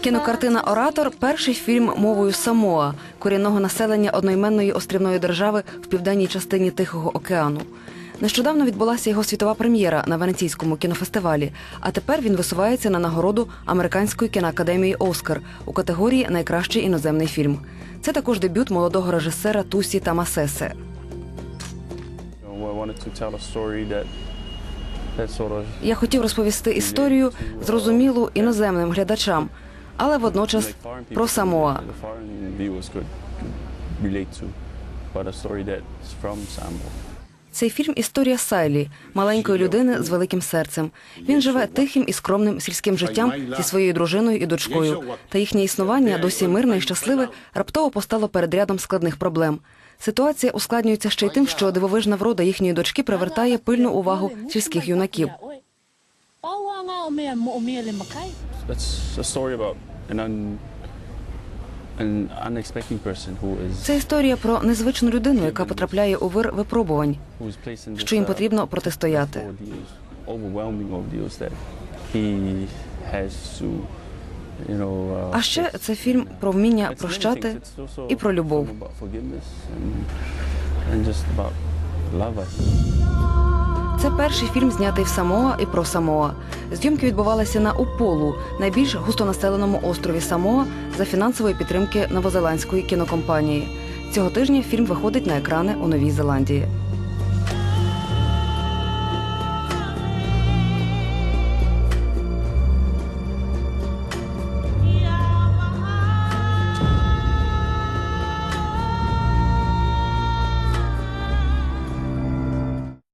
Кінокартина Оратор перший фільм мовою Самоа, корінного населення одноіменної острівної держави в південній частині Тихого океану. Нещодавно відбулася його світова прем'єра на Венеційському кінофестивалі, а тепер він висувається на нагороду Американської кіноакадемії Оскар у категорії Найкращий іноземний фільм. Це також дебют молодого режисера Тусі Тамасесе. Sort of Я хотів розповісти історію зрозумілу іноземним глядачам, але водночас про Самоа. Цей фільм історія Сайлі, маленької людини з великим серцем. Він живе тихим і скромним сільським життям зі своєю дружиною і дочкою. Та їхнє існування досі мирне і щасливе раптово постало перед рядом складних проблем. Ситуація ускладнюється ще й тим, що дивовижна врода їхньої дочки привертає пильну увагу сільських юнаків. That's a story about an un, an unexpected person who is Це історія про незвичну людину, яка потрапляє у вир випробувань. що їм uh, потрібно протистояти. ordeals, overwhelming ordeals that he has to, you know, uh, А ще це фільм про вміння прощати і про любов. Це перший фільм, знятий в Самоа і про Самоа. Зйомки відбувалися на Уполу, найбільш густонаселеному острові Самоа, за фінансової підтримки новозеландської кінокомпанії. Цього тижня фільм виходить на екрани у Новій Зеландії.